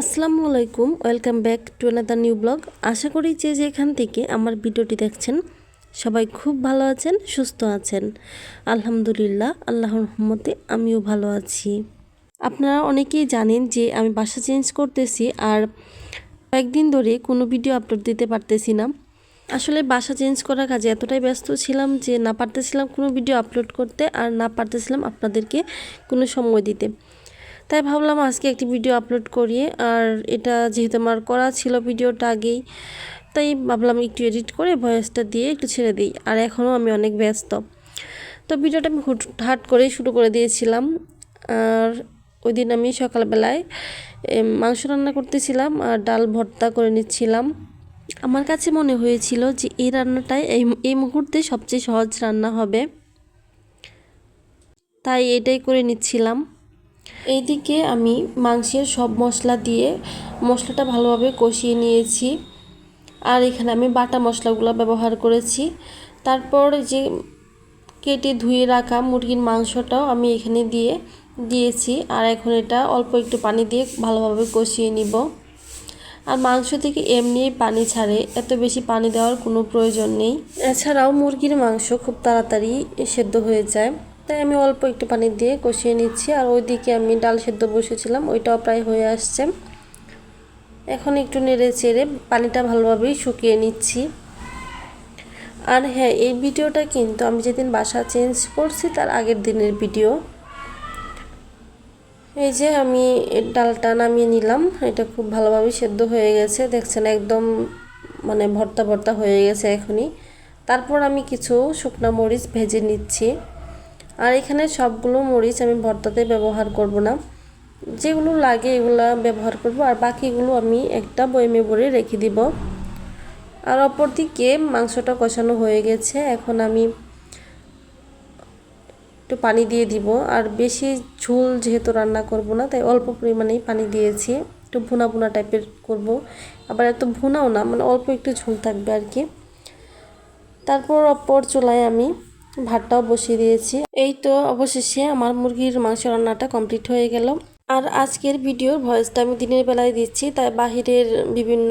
আসসালামু আলাইকুম, welcome back to another new blog আশা করি যে যেখান থেকে আমার ভিডিওটি দেখছেন, সবাই খুব ভালো আছেন, সুস্থ আছেন। আলহামদুলিল্লাহ, আল্লাহর রহমতে আমিও ভালো আছি। আপনারা অনেকেই জানেন যে আমি বাসা চেঞ্জ করতেছি আর কয়েকদিন ধরে কোনো ভিডিও আপলোড দিতে পারতেছি না। আসলে বাসা চেঞ্জ করার কাজে এতটাই ব্যস্ত ছিলাম যে না পারতেছিলাম কোনো ভিডিও আপলোড করতে আর না পারতেছিলাম আপনাদেরকে কোনো সময় দিতে। তাই ভাবলাম আজকে একটি ভিডিও আপলোড করি, আর এটা যেহেতু আমার করা ছিল ভিডিওটা আগেই, তাই ভাবলাম একটু এডিট করে ভয়েসটা দিয়ে একটু ছেড়ে দিই, আর এখনও আমি অনেক ব্যস্ত। তো ভিডিওটা আমি হুট, হাট করেই শুরু করে দিয়েছিলাম, আর ওই দিন আমি সকালবেলায় মাংস রান্না করতেছিলাম, আর ডাল ভর্তা করে নিচ্ছিলাম। আমার কাছে মনে হয়েছিল যে এই রান্নাটাই এই এই মুহূর্তে সবচেয়ে সহজ রান্না হবে। তাই এটাই করে নিচ্ছিলাম। এইদিকে আমি মাংসের সব মশলা দিয়ে মশলাটা ভালোভাবে কষিয়ে নিয়েছি। আর এখানে আমি বাটা মশলাগুলো ব্যবহার করেছি। তারপর যে কেটে ধুয়ে রাখা মুরগির মাংসটাও আমি এখানে দিয়ে দিয়েছি। আর এখন এটা অল্প একটু পানি দিয়ে ভালোভাবে কষিয়ে নিব। আর মাংস থেকে এমনিই পানি ছাড়ে, এত বেশি পানি দেওয়ার কোনো প্রয়োজন নেই। এছাড়াও মুরগির মাংস খুব তাড়াতাড়ি সেদ্ধ হয়ে যায়। তাই আমি অল্প একটু পানি দিয়ে কষিয়ে নিচ্ছি আর ওইদিকে আমি ডাল সেদ্ধ বসেছিলাম, ওইটাও প্রায় হয়ে আসছে। এখন একটু নেড়ে চেড়ে পানিটা ভালোভাবেই শুকিয়ে নিচ্ছি। আর হ্যাঁ এই ভিডিওটা কিন্তু আমি যেদিন বাসা চেঞ্জ করছি তার আগের দিনের ভিডিও। এই যে আমি ডালটা নামিয়ে নিলাম, এটা খুব ভালোভাবে সেদ্ধ হয়ে গেছে। দেখছেন একদম মানে ভর্তা ভর্তা হয়ে গেছে এখনই। তারপর আমি কিছু শুকনো মরিচ ভেজে নিচ্ছি। আর এখানে সবগুলো মরিচ আমি ভর্তাতে ব্যবহার করব না। যেগুলো লাগে এগুলো ব্যবহার করব আর বাকিগুলো আমি একটা বয়মে ভরে রেখে দিব। আর অপর দিকে মাংসটা কষানো হয়ে গেছে, এখন আমি একটু পানি দিয়ে দিব। আর বেশি ঝোল যেহেতু রান্না করব না, তাই অল্প পরিমাণেই পানি দিয়েছি। একটু ভুনা ভুনা টাইপের করব। আবার এত ভুনাও না মানে অল্প একটু ঝোল থাকবে আর কি। তারপর অপর চুলায় আমি ভাতটাও বসিয়ে দিয়েছি। এই তো অবশেষে আমার মুরগির মাংস রান্নাটা কমপ্লিট হয়ে গেল। আর আজকের ভিডিওর ভয়েসটা আমি দিনের বেলায় দিচ্ছি, তাই বাহিরের বিভিন্ন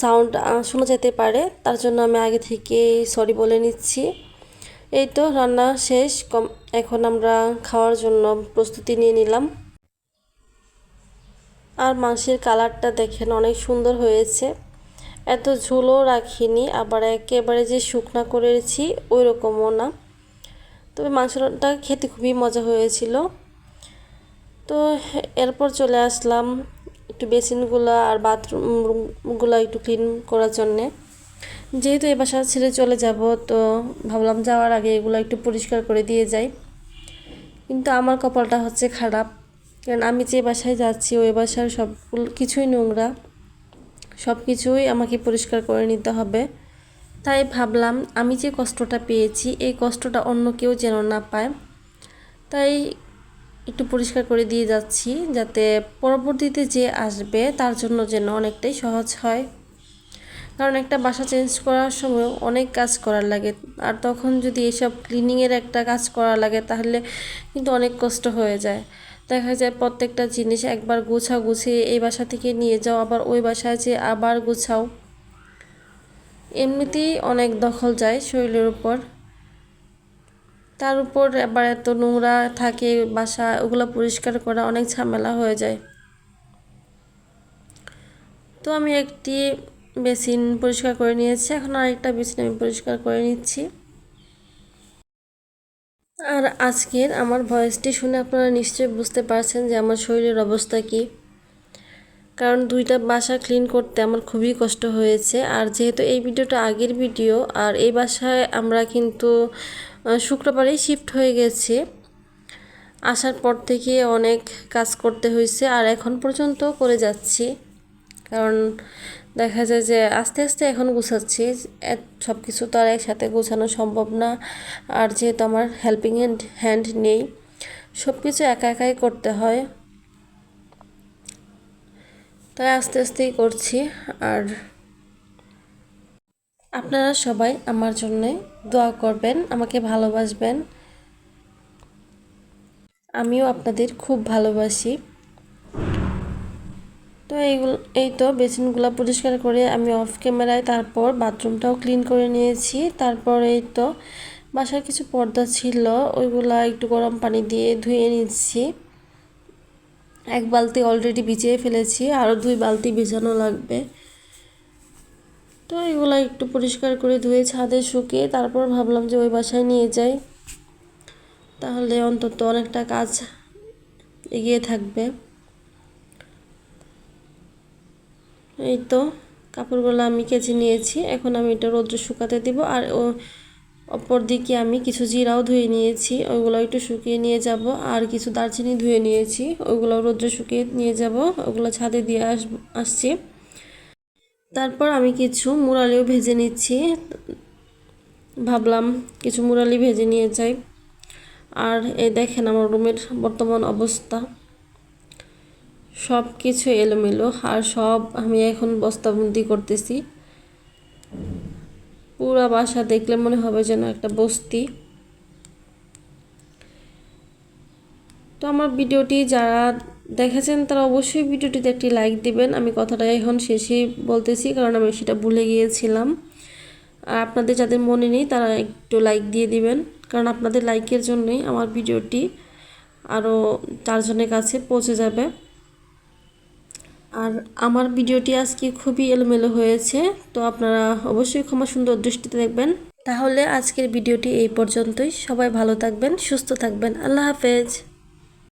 সাউন্ড শোনা যেতে পারে, তার জন্য আমি আগে থেকে সরি বলে নিচ্ছি। এই তো রান্না শেষ, কম এখন আমরা খাওয়ার জন্য প্রস্তুতি নিয়ে নিলাম। আর মাংসের কালারটা দেখেন অনেক সুন্দর হয়েছে। এত ঝোলও রাখিনি, আবার একেবারে যে শুকনা করেছি ওই রকমও না। তবে মাংসটা খেতে খুবই মজা হয়েছিল। তো এরপর চলে আসলাম একটু বেসিনগুলো আর বাথরুমগুলো একটু ক্লিন করার জন্যে। যেহেতু এ বাসা ছেড়ে চলে যাব, তো ভাবলাম যাওয়ার আগে এগুলো একটু পরিষ্কার করে দিয়ে যাই। কিন্তু আমার কপালটা হচ্ছে খারাপ। কারণ আমি যে বাসায় যাচ্ছি, ওই বাসার সব কিছুই নোংরা। সব কিছুই আমাকে পরিষ্কার করে নিতে হবে। তাই ভাবলাম, আমি যে কষ্টটা পেয়েছি, এই কষ্টটা অন্য কেউ যেন না পায়। তাই একটু পরিষ্কার করে দিয়ে যাচ্ছি, যাতে পরবর্তীতে যে আসবে, তার জন্য যেন অনেকটাই সহজ হয়। কারণ একটা বাসা চেঞ্জ করার সময় অনেক কাজ করার লাগে। আর তখন যদি এসব ক্লিনিংয়ের একটা কাজ করা লাগে, তাহলে কিন্তু অনেক কষ্ট হয়ে যায়। দেখা যায় প্রত্যেকটা জিনিস একবার গুছাও, গুছিয়ে এই বাসা থেকে নিয়ে যাও, আবার ওই বাসায় যে আবার গুছাও। এমনিতেই অনেক দখল যায় শরীরের উপর। তার উপর আবার এত নোংরা থাকে বাসা, ওগুলো পরিষ্কার করা অনেক ঝামেলা হয়ে যায়। তো আমি একটি বেসিন পরিষ্কার করে নিয়েছি, এখন আরেকটা বেসিন আমি পরিষ্কার করে নিচ্ছি। আর আজকের আমার ভয়েসটি শুনে আপনারা নিশ্চয়ই বুঝতে পারছেন যে আমার শরীরের অবস্থা কী। কারণ দুইটা বাসা ক্লিন করতে আমার খুবই কষ্ট হয়েছে। আর যেহেতু এই ভিডিওটা আগের ভিডিও, আর এই বাসায় আমরা কিন্তু শুক্রবারেই শিফট হয়ে গেছে। আসার পর থেকে অনেক কাজ করতে হয়েছে, আর এখন পর্যন্ত করে যাচ্ছি। কারণ দেখা যায় যে আস্তে আস্তে এখন গুছাচ্ছি সব কিছু তো আর একসাথে গোছানো সম্ভব না, আর যেহেতু আমার হেল্পিং হ্যান্ড হ্যান্ড নেই সব কিছু একা একাই করতে হয়। তাই আস্তে আস্তেই করছি, আর আপনারা সবাই আমার জন্যে দোয়া করবেন, আমাকে ভালোবাসবেন। আমিও আপনাদের খুব ভালোবাসি। তো এইগুলো, এই তো বেসিনগুলো পরিষ্কার করে আমি অফ ক্যামেরায়, তারপর বাথরুমটাও ক্লিন করে নিয়েছি। তারপর এই তো বাসার কিছু পর্দা ছিল, ওইগুলা একটু গরম পানি দিয়ে ধুয়ে নিচ্ছি। এক বালতি অলরেডি ভিজিয়ে ফেলেছি আরও দুই বালতি ভিজানো লাগবে। তো এগুলো একটু পরিষ্কার করে ধুয়ে ছাদে শুকিয়ে তারপর ভাবলাম যে ওই বাসায় নিয়ে যাই। তাহলে অন্তত অনেকটা কাজ এগিয়ে থাকবে। এই তো, কাপড়গুলো আমি কেচে নিয়েছি। এখন আমি এটা রোদ্রে শুকাতে দিব আর ও অপর দিকে আমি কিছু জিরাও ধুয়ে নিয়েছি। ওইগুলো একটু শুকিয়ে নিয়ে যাব আর কিছু দারচিনি ধুয়ে নিয়েছি। ওইগুলো রোদ্রে শুকিয়ে নিয়ে যাব, ওগুলো ছাদে দিয়ে আস, আসছি। তারপর আমি কিছু মুরালিও ভেজে নিচ্ছি। ভাবলাম কিছু মুরালি ভেজে নিয়ে যাই। আর এই দেখেন আমার রুমের বর্তমান অবস্থা। সব কিছু এলোমেলো, আর সব আমি এখন বস্তাবন্দি করতেছি। পুরা বাসা দেখলে মনে হবে যেন একটা বস্তি। তো আমার ভিডিওটি যারা দেখেছেন তারা অবশ্যই ভিডিওটিতে একটি লাইক দিবেন। আমি কথাটা এখন শেষেই বলতেছি, কারণ আমি সেটা ভুলে গিয়েছিলাম। আর আপনাদের যাদের মনে নেই, তারা একটু লাইক দিয়ে দিবেন। কারণ আপনাদের লাইকের জন্যই আমার ভিডিওটি আরও চারজনের কাছে পৌঁছে যাবে। আর আমার ভিডিওটি আজকে খুবই এলোমেলো হয়েছে, তো আপনারা অবশ্যই ক্ষমা সুন্দর দৃষ্টিতে দেখবেন। তাহলে আজকের ভিডিওটি এই পর্যন্তই। সবাই ভালো থাকবেন, সুস্থ থাকবেন। আল্লাহ হাফেজ।